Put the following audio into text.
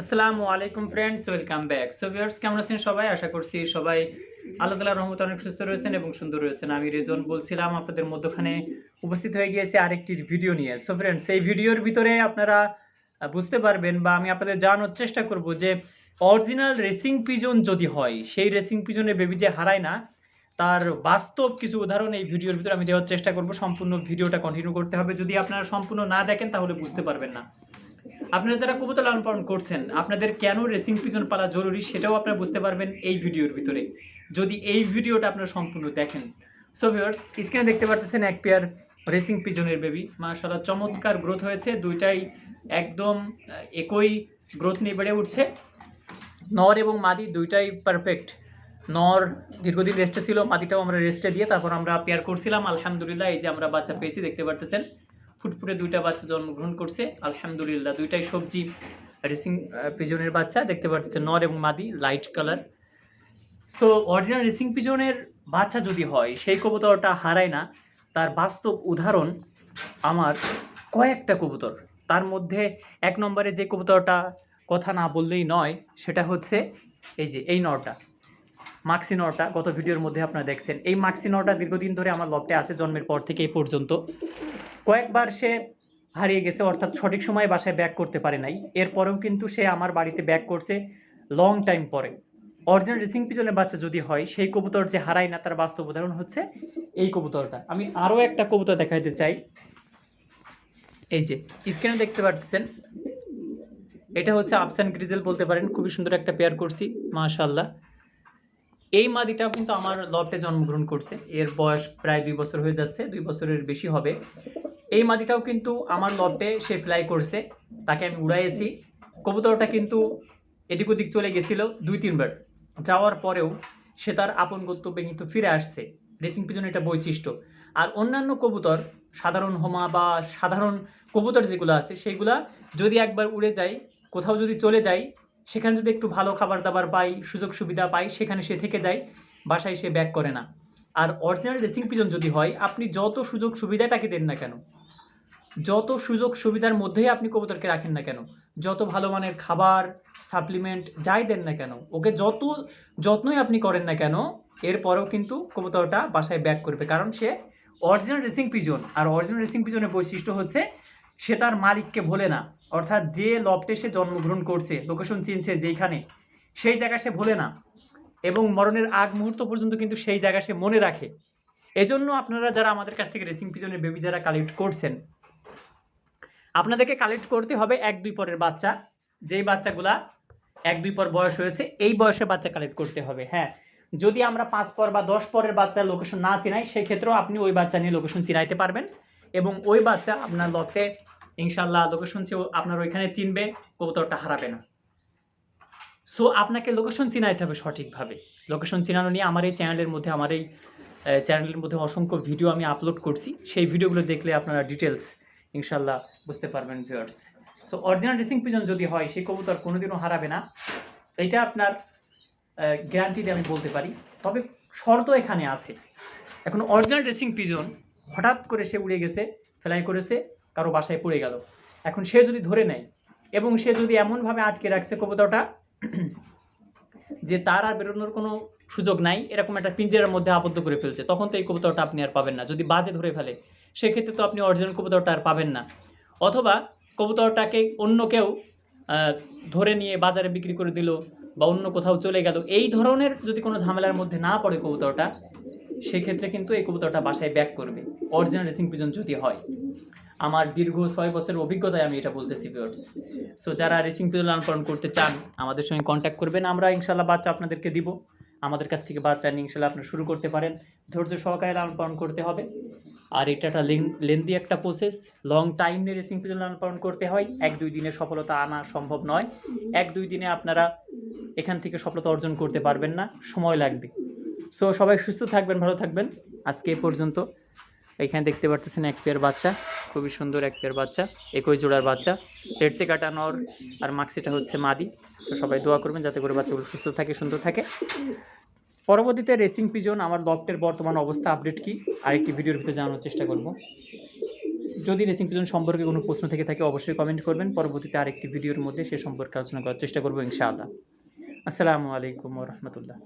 আসসালামু আলাইকুম friends welcome back so viewers কেমন আছেন সবাই? আশা করছি সবাই আল্লাহ তালার রহমত অনেক সুস্থ রয়েছেন এবং সুন্দর রয়েছেন। আমি রেজন বলছিলাম, আপনাদের মধ্যখানে উপস্থিত হয়ে গিয়েছে আরেকটি ভিডিও নিয়ে। সো ফ্রেন্ডস এই ভিডিওর ভিতরে আপনারা বুঝতে পারবেন বা আমি আপনাদের জানানোর চেষ্টা করব যে অরিজিনাল রেসিং পিজন যদি হয়, সেই রেসিং পিজনে বেবি যে হারায় না, তার বাস্তব কিছু উদাহরণ এই ভিডিওর ভিতরে আমি দেওয়ার চেষ্টা করব। সম্পূর্ণ ভিডিওটা কন্টিনিউ করতে হবে। যদি আপনারা সম্পূর্ণ না দেখেন, তাহলে বুঝতে পারবেন না। আপনারা যারা কবুতর লালন পালন করছেন, আপনাদের কেন রেসিং পিজন পালা জরুরি সেটাও আপনারা বুঝতে পারবেন এই ভিডিওর ভিতরে। যদি এই ভিডিওটা আপনারা সম্পূর্ণ দেখেন। সো ভিউয়ার্স স্ক্রিনে দেখতে পাচ্ছেন এক পেয়ার রেসিং পিজনের বেবি মাশাআল্লাহ, চমৎকার গ্রোথ হয়েছে। দুইটাই একদম একই গ্রোথ নিয়ে বেড়ে উঠছে। নর এবং মাদি দুইটাই পারফেক্ট নর দীর্ঘদিন রেস্টে ছিল, মাদিটাও আমরা রেস্টে দিয়ে তারপর আমরা পেয়ার করছিলাম। আলহামদুলিল্লাহ, এই যে আমরা বাচ্চা পেয়েছি, দেখতে পারতেছেন। ফুটফুটে দুইটা বাচ্চা জন্মগ্রহণ করছে। আলহামদুলিল্লাহ, দুইটাই সবজি রেসিং পিজনের বাচ্চা, দেখতে পাচ্ছেন নর এবং মাদি, light colour. So original racing পিজনের বাচ্চা যদি হয়, সেই কবুতরটা হারায় না। তার বাস্তব উদাহরণ আমার কয়েকটা কবুতর। তার মধ্যে এক নম্বরে যে কবুতরটা কথা না বললেই নয়, সেটা হচ্ছে এই যে, এই নরটা। মাক্সি নরটা, গত ভিডিওর মধ্যে আপনারা দেখছেন। এই মাক্সি নরটা দীর্ঘদিন ধরে আমার লপটে আছে, জন্মের পর থেকে এই পর্যন্ত। কয়েকবার সে হারিয়ে গেছে, অর্থাৎ সঠিক সময়ে বাসায় ব্যাক করতে পারে নাই। এরপরেও কিন্তু সে আমার বাড়িতে ব্যাক করছে লং টাইম পরে। অরিজিনাল রেসিং পিজনের বাচ্চা যদি হয়, সেই কবুতর যে হারায় না, তার বাস্তব উদাহরণ হচ্ছে এই কবুতরটা। আমি আরও একটা কবুতর দেখাইতে চাই। এই যে স্ক্রিনে দেখতে পাচ্ছেন এটা হচ্ছে আফসান গ্রিজেল বলতে পারেন, খুবই সুন্দর একটা পেয়ার করছি মাশাল্লাহ এই মাদিটাও কিন্তু আমার লফটে জন্মগ্রহণ করছে। এর বয়স প্রায় দুই বছর হয়ে যাচ্ছে, দুই বছরের বেশি হবে। এই মাদিটাও কিন্তু আমার লফটে সে ফ্লাই করছে, তাকে আমি উড়াইয়েছি। কবুতরটা কিন্তু এদিক ওদিক চলে গেছিল দুই, তিনবার। যাওয়ার পরেও সে তার আপন গন্তব্যে কিন্তু ফিরে আসছে রেসিং পিছনে এটা বৈশিষ্ট্য। আর অন্যান্য কবুতর, সাধারণ হোমা বা সাধারণ কবুতর যেগুলো আছে, সেগুলা যদি একবার উড়ে যায়, কোথাও যদি চলে যায়, সেখানে যদি একটু ভালো খাবার দাবার পাই সুযোগ সুবিধা পাই, সেখানে সে থেকে যায়, বাসায় সে ব্যাক করে না। আর অরিজিনাল রেসিং পিজন যদি হয়, আপনি যত সুযোগ সুবিধায় তাকে দেন না কেন যত সুযোগ সুবিধার মধ্যেই আপনি কবুতরকে রাখেন না কেন, যত ভালো মানের খাবার সাপ্লিমেন্ট যাই দেন না কেন, ওকে যত যত্নই আপনি করেন না কেন, এরপরেও কিন্তু কবুতরটা বাসায় ব্যাক করবে। কারণ সে অরিজিনাল রেসিং পিজন আর অরিজিনাল রেসিং পিজনের বৈশিষ্ট্য হচ্ছে সে তার মালিককে ভোলে না। অর্থাৎ যে লফটে সে জন্মগ্রহণ করছে লোকেশন চিনছে যেইখানে, সেই জায়গা সে ভোলে না। এবং মরণের আগ মুহূর্ত পর্যন্ত কিন্তু সেই জায়গা সে মনে রাখে। এজন্য আপনারা যারা আমাদের কাছ থেকে রেসিং পিজনের বেবি যারা কালেক্ট করছেন আপনাদেরকে কালেক্ট করতে হবে এক, দুই পরের বাচ্চা। যেই বাচ্চাগুলা এক, দুই পর বয়স হয়েছে, এই বয়সে বাচ্চা কালেক্ট করতে হবে হ্যাঁ। যদি আমরা পাঁচ পর বা দশ পরের বাচ্চার লোকেশন না চিনাই, সেক্ষেত্রেও আপনি ওই বাচ্চা নিয়ে লোকেশন চিনাইতে পারবেন। এবং ওই বাচ্চা আপনার লটে ইনশাল্লাহ লোকেশন চেয়েও আপনার ওইখানে চিনবে, কবুতরটা হারাবে না। সো আপনাকে লোকেশন চিনাইতে হবে সঠিকভাবে। লোকেশন চিনানো নিয়ে আমার এই চ্যানেলের মধ্যে, আমার এই চ্যানেলের মধ্যে অসংখ্য ভিডিও আমি আপলোড করছি। সেই ভিডিওগুলো দেখলে আপনারা ডিটেলস ইনশাল্লাহ বুঝতে পারবেন viewers so original racing pigeon যদি হয়, সেই কবুতর কোনোদিনও হারাবে না। এটা আপনার গ্যারান্টি দিয়ে আমি বলতে পারি। তবে শর্ত এখানে আছে। এখন অরিজিনাল রেসিং পিজন হঠাৎ করে সে উড়ে গেছে, ফ্লাই করেছে, কারও বাসায় পড়ে গেল। এখন সে যদি ধরে নেয় এবং সে যদি এমনভাবে আটকে রাখছে কবুতরটা, যে তার আর বেরোনোর কোনো সুযোগ নাই, এরকম একটা পিঞ্জেরার মধ্যে আবদ্ধ করে ফেলছে। তখন তো এই কবুতরটা আপনি আর পাবেন না। যদি বাজে ধরে ফেলে, সেক্ষেত্রে তো আপনি অরিজিনাল কবুতরটা আর পাবেন না। অথবা কবুতরটাকে অন্য কেউ ধরে নিয়ে বাজারে বিক্রি করে দিল বা অন্য কোথাও চলে গেল, এই ধরনের যদি কোনো ঝামেলার মধ্যে না পড়ে কবুতরটা, সেক্ষেত্রে কিন্তু এই কবুতরটা বাসায় ব্যাক করবে। অরিজিনাল রেসিং পিজন যদি হয়। আমার দীর্ঘ ছয় বছরের অভিজ্ঞতায় আমি এটা বলতেছি ভিউয়ার্স সো যারা রেসিং পিজন লালন পালন করতে চান, আমাদের সঙ্গে কন্ট্যাক্ট করবেন। আমরা ইনশাল্লাহ বাচ্চা আপনাদেরকে দিব। আমাদের কাছ থেকে বাচ্চা নিয়ে ইনশাল্লাহ আপনি শুরু করতে পারেন। ধৈর্য সহকারে লালন পালন করতে হবে। আর এটা একটা লেন্দি একটা প্রসেস লং টাইম নিয়ে রেসিং পিছনে লালন পালন করতে হয়। এক, দুই দিনে সফলতা আনা সম্ভব নয়। এক, দুই দিনে আপনারা এখান থেকে সফলতা অর্জন করতে পারবেন না। সময় লাগবে। সো সবাই সুস্থ থাকবেন, ভালো থাকবেন। আজকে এ পর্যন্ত। এখানে দেখতে পারতেছেন এক পেয়ার বাচ্চা, খুবই সুন্দর এক পেয়ার বাচ্চা, একই জোড়ার বাচ্চা। রেডসে কাটানোর আর মাক্সিটা হচ্ছে মাদি সবাই দোয়া করবেন যাতে করে বাচ্চাগুলো সুস্থ থাকে, সুন্দর থাকে। পরবর্তীতে রেসিং পিজন আমার লফটের বর্তমান অবস্থা আপডেট কি? আরেকটি ভিডিওর ভিতরে জানানোর চেষ্টা করব। যদি রেসিং পিজন সম্পর্কে কোনো প্রশ্ন থেকে থাকে অবশ্যই কমেন্ট করবেন। পরবর্তীতে আরেকটি ভিডিওর মধ্যে সে সম্পর্কে আলোচনা করার চেষ্টা করব ইনশাআল্লাহ। আসসালামু আলাইকুম রহমতুল্লাহ।